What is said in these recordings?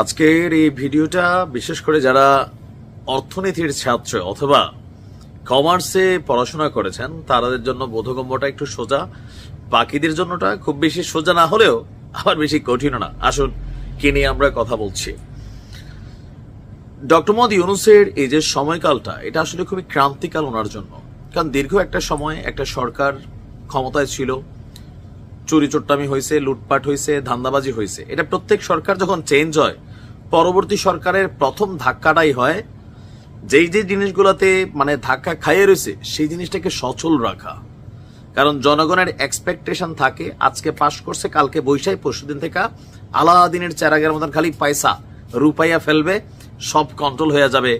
আজকের এই ভিডিওটা, বিশেষ করে যারা অর্থনীতির ছাত্র অথবা কমার্সে পড়াশোনা করেছেন, তাদের জন্য বোধগম্যটা একটু সোজা। বাকিদের জন্যটা খুব বেশি সোজা না হলেও আবার বেশি কঠিনও না। আসুন, কি নিয়ে আমরা কথা বলছি। ডক্টর মোহাম্মদ ইউনুসের এই যে সময়কালটা, এটা আসলে খুবই ক্রান্তিকাল ওনার জন্য। কারণ দীর্ঘ একটা সময় একটা সরকার ক্ষমতায় ছিল চুরি চোট্টামি হয়েছে লুটপাট হয়েছে ধান্দাবাজি হয়েছে এটা প্রত্যেক সরকার যখন চেঞ্জ হয়, পরবর্তী সরকারের প্রথম ধাক্কাটাই হয়, যেই যে জিনিসগুলোতে মানে ধাক্কা খাইয়ে রয়েছে, সেই জিনিসটাকে সচল রাখা। কারণ জনগণের এক্সপেকটেশন থাকে, আজকে পাশ করছে, কালকে বৈশাখ, পরশুদিন থেকে আলাদিনের চেরাগের মতন খালি পয়সা, রুপাইয়া ফেলবে, সব কন্ট্রোল হয়ে যাবে।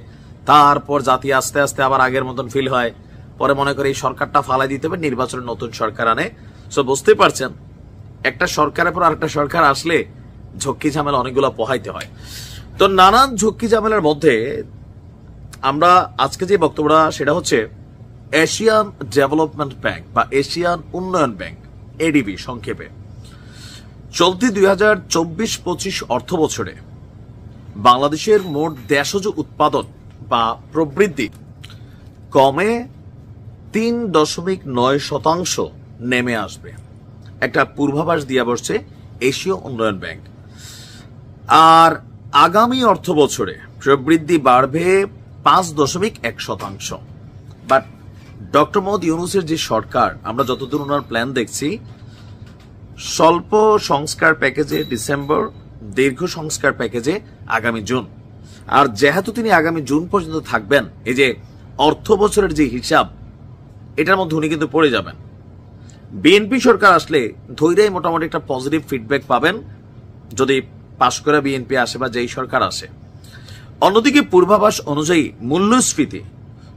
তারপর জাতি আস্তে আস্তে আবার আগের মতন ফিল হয়। পরে মনে করে এই সরকারটা ফালাই দিতে হবে নির্বাচনের নতুন সরকার আনে। সো বুঝতে পারছেন, একটা সরকারের পর আরেকটা সরকার আসলে ঝক্কি ঝামেলা অনেকগুলো পোহাইতে হয়। তো নানান ঝক্কি ঝামেলার মধ্যে আমরা আজকে যে বক্তব্যটা, সেটা হচ্ছে এশিয়ান ডেভেলপমেন্ট ব্যাংক বা এশিয়ান উন্নয়ন ব্যাংক, এডিবি, সংক্ষেপে। চলতি দুই হাজার চব্বিশ পঁচিশ অর্থ বছরে বাংলাদেশের মোট দেশজ উৎপাদন বা প্রবৃদ্ধি কমে তিন দশমিক নয় শতাংশ নেমে আসবে। একটা পূর্বাভাস দিয়ে বসছে এশীয় উন্নয়ন ব্যাংক। আর আগামী অর্থ বছরে প্রবৃদ্ধি বাড়বে পাঁচ দশমিক এক শতাংশ। বাট ডক্টর মোহাম্মদ ইউনুসের যে সরকার, আমরা যতদূর ওনার প্ল্যান দেখছি, স্বল্প সংস্কার প্যাকেজে ডিসেম্বর, দীর্ঘ সংস্কার প্যাকেজে আগামী জুন। আর যেহেতু তিনি আগামী জুন পর্যন্ত থাকবেন, এই যে অর্থ বছরের যে হিসাব, এটার মধ্যে উনি কিন্তু পড়ে যাবেন। বিএনপি সরকার আসলে ধৈর্যই মোটামুটি একটা পজিটিভ ফিডব্যাক পাবেন যদি পাশ করে বিএনপি আসে বা যেই সরকার আসে। অন্যদিকে পূর্বাভাস অনুযায়ী মূল্যস্ফীতি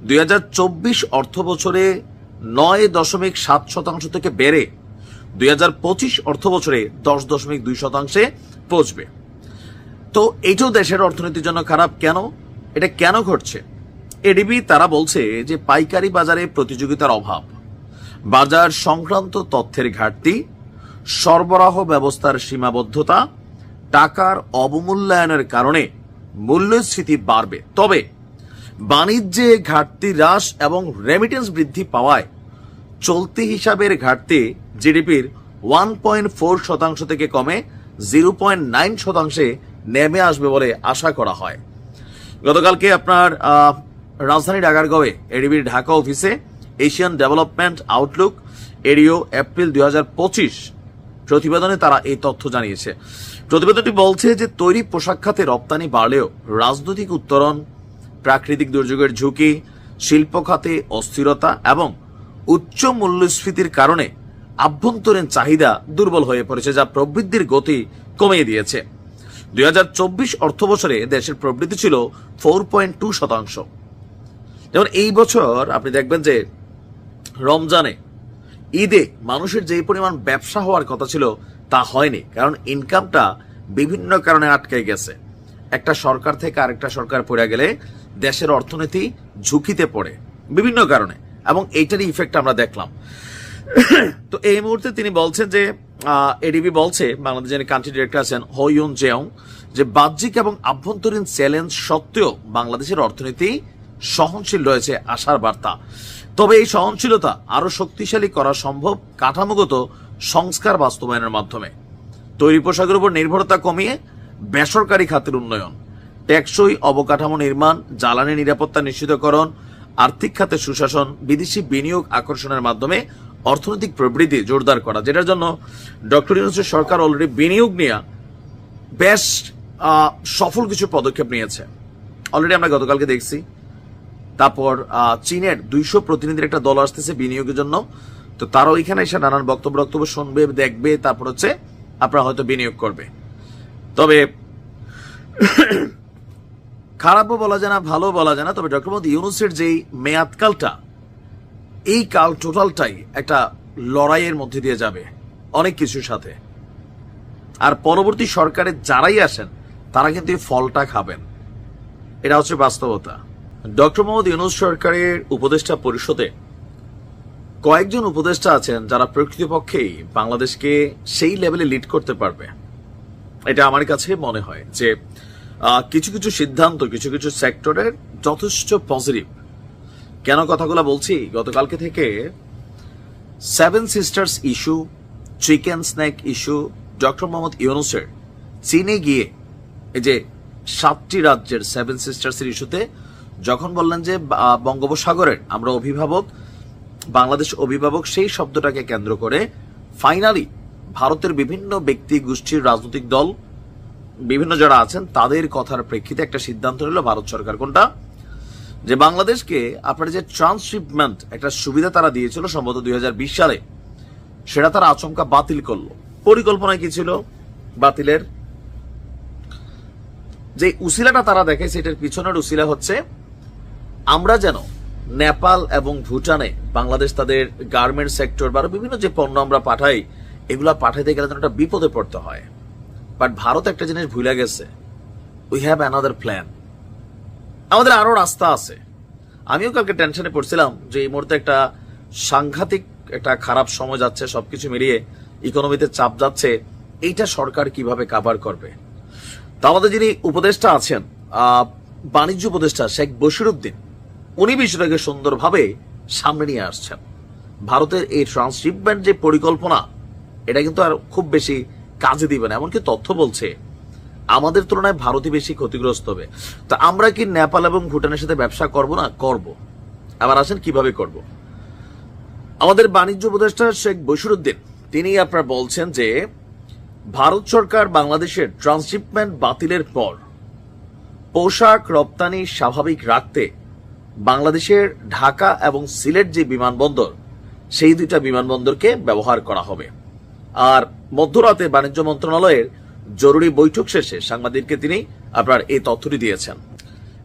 দুই হাজার চব্বিশ অর্থ বছরে নয় দশমিক সাত শতাংশ থেকে বেড়ে দুই হাজার পঁচিশ অর্থ বছরে দশ দশমিক দুই শতাংশে পৌঁছবে। তো এইটাও দেশের অর্থনীতির জন্য খারাপ কেন? এটা কেন ঘটছে? এডিবি তারা বলছে যে পাইকারি বাজারে প্রতিযোগিতার অভাব। বাজার সংক্রান্ত তথ্যের ঘাটতি, সরবরাহ ব্যবস্থার সীমাবদ্ধতা, টাকার অবমূল্যায়নের কারণে মূল্যস্ফীতি বাড়বে। তবে বাণিজ্যে ঘাটতি হ্রাস এবং রেমিটেন্স বৃদ্ধি পাওয়ায় চলতি হিসাবের ঘাটতি জিডিপির ওয়ান পয়েন্ট ফোর শতাংশ থেকে কমে জিরো পয়েন্ট নাইন শতাংশে নেমে আসবে বলে আশা করা হয়। গতকালকে আপনার রাজধানী ডাগারগাঁওয়ে এডিবির ঢাকা অফিসে এশিয়ান ডেভেলপমেন্ট আউটলুক, এরিও, এপ্রিল দু হাজার পঁচিশ। প্রতিবেদনে তারা এই তথ্য জানিয়েছে। প্রতিবেদনটি বলছে যে তৈরি পোশাক খাতে রপ্তানি বাড়লেও রাজনৈতিক উত্তরণ, প্রাকৃতিক দুর্যোগের ঝুঁকি, শিল্প খাতে অস্থিরতা এবং উচ্চ মূল্যস্ফীতির কারণে আভ্যন্তরীণ চাহিদা দুর্বল হয়ে পড়েছে, যা প্রবৃদ্ধির গতি কমিয়ে দিয়েছে। দুই অর্থ বছরে দেশের প্রবৃদ্ধি ছিল ফোর পয়েন্ট টু শতাংশ। যেমন এই বছর আপনি দেখবেন যে রমজানে। ঈদে মানুষের যে পরিমাণ ব্যবসা হওয়ার কথা ছিল, তা হয়নি, কারণ ইনকামটা বিভিন্ন কারণে আটকে গেছে। একটা সরকার থেকে আরেকটা সরকার পড়ে গেলে দেশের অর্থনীতি ঝুঁকিতে পড়ে, বিভিন্ন কারণে, এবং এইটারই ইফেক্ট আমরা দেখলাম। তো এই মুহূর্তে তিনি বলছেন যে এডিবি বলছে বাংলাদেশ যিনি কান্ট্রি ডিরেক্টর আছেন হইউন জেয়ং, যে বাহ্যিক এবং আভ্যন্তরীণ চ্যালেঞ্জ সত্ত্বেও বাংলাদেশের অর্থনীতি সহনশীল রয়েছে আশার বার্তা। তবে এই সহনশীলতা আরও শক্তিশালী করা সম্ভব কাঠামোগত সংস্কার বাস্তবায়নের মাধ্যমে। তৈরি পোশাকের উপর নির্ভরতা কমিয়ে বেসরকারি খাতের উন্নয়ন, টেকসই অবকাঠামো নির্মাণ, জ্বালানি নিরাপত্তা নিশ্চিতকরণ, আর্থিক খাতে সুশাসন, বিদেশি বিনিয়োগ আকর্ষণের মাধ্যমে অর্থনৈতিক প্রবৃদ্ধি জোরদার করা, যেটার জন্য ডক্টর ইউনুসের সরকার অলরেডি বিনিয়োগ নিয়ে বেশ সফল কিছু পদক্ষেপ নিয়েছে। অলরেডি আমরা গতকালকে দেখছি তারপর চীনের দুইশো প্রতিনিধির একটা দল আসতেছে বিনিয়োগের জন্য। তো তারাও এখানে এসে নানান বক্তব্য বক্তব্য শুনবে, দেখবে, তারপর হচ্ছে আপনারা হয়তো বিনিয়োগ করবে। তবে খারাপও বলা যায় না ভালো বলা যায় না। তবে ডক্টর মোহাম্মদ ইউনুসের যেই মেয়াদকালটা এই কাল টোটালটাই একটা লড়াইয়ের মধ্যে দিয়ে যাবে অনেক কিছুর সাথে। আর পরবর্তী সরকারে যারাই আসেন, তারা কিন্তু ফলটা খাবেন। এটা হচ্ছে বাস্তবতা। ডক্টর মোহাম্মদ ইউনুস সরকারের উপদেষ্টা পরিষদে কয়েকজন উপদেষ্টা আছেন যারা প্রকৃতপক্ষেই বাংলাদেশকে সেই লেভেলে লিড করতে পারবে। এটা আমার কাছে মনে হয় যে কিছু কিছু সিদ্ধান্ত, কিছু কিছু সেক্টরের যথেষ্ট পজিটিভ কেন কথাগুলো বলছি? গতকালকে থেকে seven sisters issue chicken snack issue doctor Mohammad ইউনুসের চীনে গিয়ে এই যে সাতটি রাজ্যের সেভেন সিস্টার্সের ইস্যুতে যখন বললেন যে বঙ্গোপসাগরের আমরা অভিভাবক, বাংলাদেশ অভিভাবক, সেই শব্দটাকে কেন্দ্র করে ফাইনালি ভারতের বিভিন্ন ব্যক্তি, গোষ্ঠীর, রাজনৈতিক দল, বিভিন্ন যারা আছেন, তাদের কথার প্রেক্ষিতে একটা সিদ্ধান্ত নিল ভারত সরকার কোনটা? যে বাংলাদেশকে আপনার যে ট্রান্সশিপমেন্ট একটা সুবিধা তারা দিয়েছিল সম্ভবত দুই হাজার বিশ সালে, সেটা তারা আচমকা বাতিল করল। পরিকল্পনা কি ছিল বাতিলের? যে উসিলাটা তারা দেখে, সেটার পিছনের উসিলা হচ্ছে আমরা যেন নেপাল এবং ভুটানে বাংলাদেশ তাদের গার্মেন্ট সেক্টর বা বিভিন্ন যে পণ্য আমরা পাঠাই, এগুলা পাঠাইতে গেলে যেন একটা বিপদে পড়তে হয়। বাট ভারত একটা জিনিস ভুলে গেছে। উই হ্যাভ অ্যানাদার প্ল্যান আমাদের আরও রাস্তা আছে। আমিও কালকে টেনশনে পড়ছিলাম যে এই মুহূর্তে একটা সাংঘাতিক একটা খারাপ সময় যাচ্ছে, সবকিছু মিলিয়ে ইকোনমিতে চাপ যাচ্ছে, এইটা সরকার কীভাবে কাভার করবে? তা আমাদের যিনি উপদেষ্টা আছেন বাণিজ্য উপদেষ্টা শেখ বশিরুদ্দিন উনি বিষয়টাকে সুন্দরভাবে সামনে নিয়ে আসছেন। ভারতের এই ট্রান্সশিপমেন্ট যে পরিকল্পনা, এটা কিন্তু আর খুব বেশি কাজে দিবে না, এমনকি তথ্য বলছে, আমাদের তুলনায় ভারতই বেশি ক্ষতিগ্রস্ত হবে। তা আমরা কি নেপাল এবং ভুটানের সাথে ব্যবসা করব না করব? আবার আসেন, কীভাবে করব? আমাদের বাণিজ্য উপদেষ্টা শেখ বশিরুদ্দিন, তিনি আপনার বলছেন যে, ভারত সরকার বাংলাদেশের ট্রান্সশিপমেন্ট বাতিলের পর পোশাক রপ্তানি স্বাভাবিক রাখতে বাংলাদেশের ঢাকা এবং সিলেট যে বিমানবন্দর, সেই দুইটা বিমানবন্দরকে ব্যবহার করা হবে। আর মধ্যরাতে বাণিজ্য মন্ত্রণালয়ের জরুরি বৈঠক শেষে সাংবাদিককে তিনি আপনার এই তথ্যটি দিয়েছেন।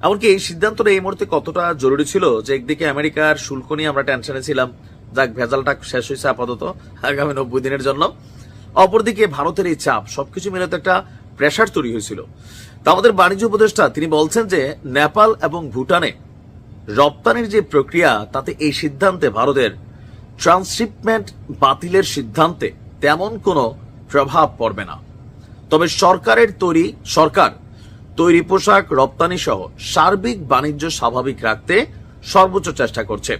এমনকি এই সিদ্ধান্তটা এই মুহূর্তে কতটা জরুরি ছিল যে একদিকে আমেরিকার শুল্ক নিয়ে আমরা টেনশনে ছিলাম, যাক ভেজালটা শেষ হয়েছে আপাতত আগামী নব্বই দিনের জন্য। অপরদিকে ভারতের এই চাপ, সবকিছু মিলে তো একটা প্রেশার তৈরি হয়েছিল। তা আমাদের বাণিজ্য উপদেষ্টা তিনি বলছেন যে নেপাল এবং ভুটানে রপ্তানির যে প্রক্রিয়া, তাতে এই সিদ্ধান্তে ভারতের ট্রান্সশিপমেন্ট বাতিলের সিদ্ধান্তে তেমন কোনো প্রভাব পড়বে না। তবে সরকারের তৈরি, সরকার তৈরি পোশাক রপ্তানি সহ সার্বিক বাণিজ্য স্বাভাবিক রাখতে সর্বোচ্চ চেষ্টা করছে।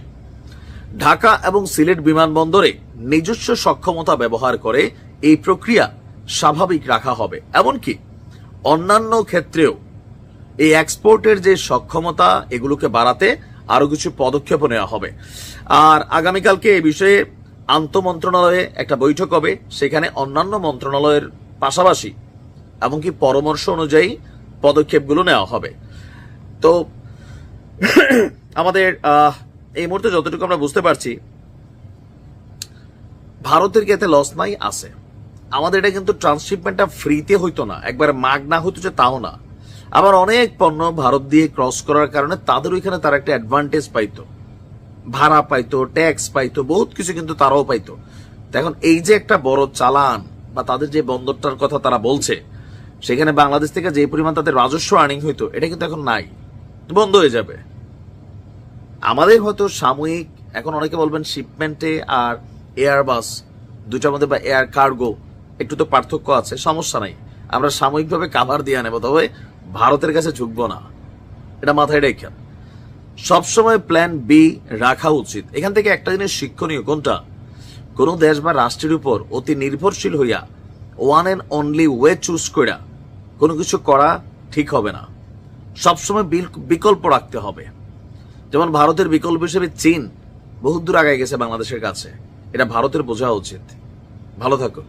ঢাকা এবং সিলেট বিমানবন্দরে নিজস্ব সক্ষমতা ব্যবহার করে এই প্রক্রিয়া স্বাভাবিক রাখা হবে। এমনকি অন্যান্য ক্ষেত্রেও এই এক্সপোর্টের যে সক্ষমতা এগুলোকে বাড়াতে আরও কিছু পদক্ষেপ নেওয়া হবে। আর আগামীকালকে এ বিষয়ে আন্তঃমন্ত্রণালয়ে একটা বৈঠক হবে। সেখানে অন্যান্য মন্ত্রণালয়ের পাশাপাশি এমনকি পরামর্শ অনুযায়ী পদক্ষেপগুলো নেওয়া হবে। তো আমাদের এই মুহূর্তে যতটুকু আমরা বুঝতে পারছি, ভারতের কি এতে লস নাই? আছে। আমাদের এটা কিন্তু ট্রান্সশিপমেন্টটা ফ্রিতে হইতো না। একবার মাগ না হইতো যে তাও না। আবার অনেক পণ্য ভারত দিয়ে ক্রস করার কারণে তাদের ওইখানে তারা একটা অ্যাডভান্টেজ পাইতো। ভাড়া পাইতো ট্যাক্স পাইতো, বহুত কিছু কিন্তু তারাও পাইতো। এখন এই যে একটা বড় চালান বা তাদের যে বন্দরটার কথা তারা বলছে, সেখানে বাংলাদেশ থেকে যে পরিমাণ তাদের রাজস্ব আর্নিং হইতো, এটা কিন্তু এখন নাই। বন্ধ হয়ে যাবে। আমাদের হয়তো সাময়িক, এখন অনেকে বলবেন শিপমেন্টে আর এয়ারবাস দুটার মধ্যে বা এয়ার কার্গো একটু তো পার্থক্য আছে, সমস্যা নাই। আমরা সাময়িকভাবে কাভার দিয়ে নেব তবে ভারতের কাছে ঝুঁকবো না। এটা মাথায় রেখে। সবসময় প্ল্যান বি রাখা উচিত। এখান থেকে একটা জিনিস শিক্ষণীয়, কোনটা? কোন দেশ বা রাষ্ট্রের উপর অতি নির্ভরশীল হইয়া one and only way choose করা কোনো কিছু করা ঠিক হবে না। সবসময় বিকল্প রাখতে হবে। যেমন ভারতের বিকল্প হিসেবে চীন বহুদূর আগায় গেছে বাংলাদেশের কাছে। এটা ভারতের বোঝা উচিত। ভালো থাকুন।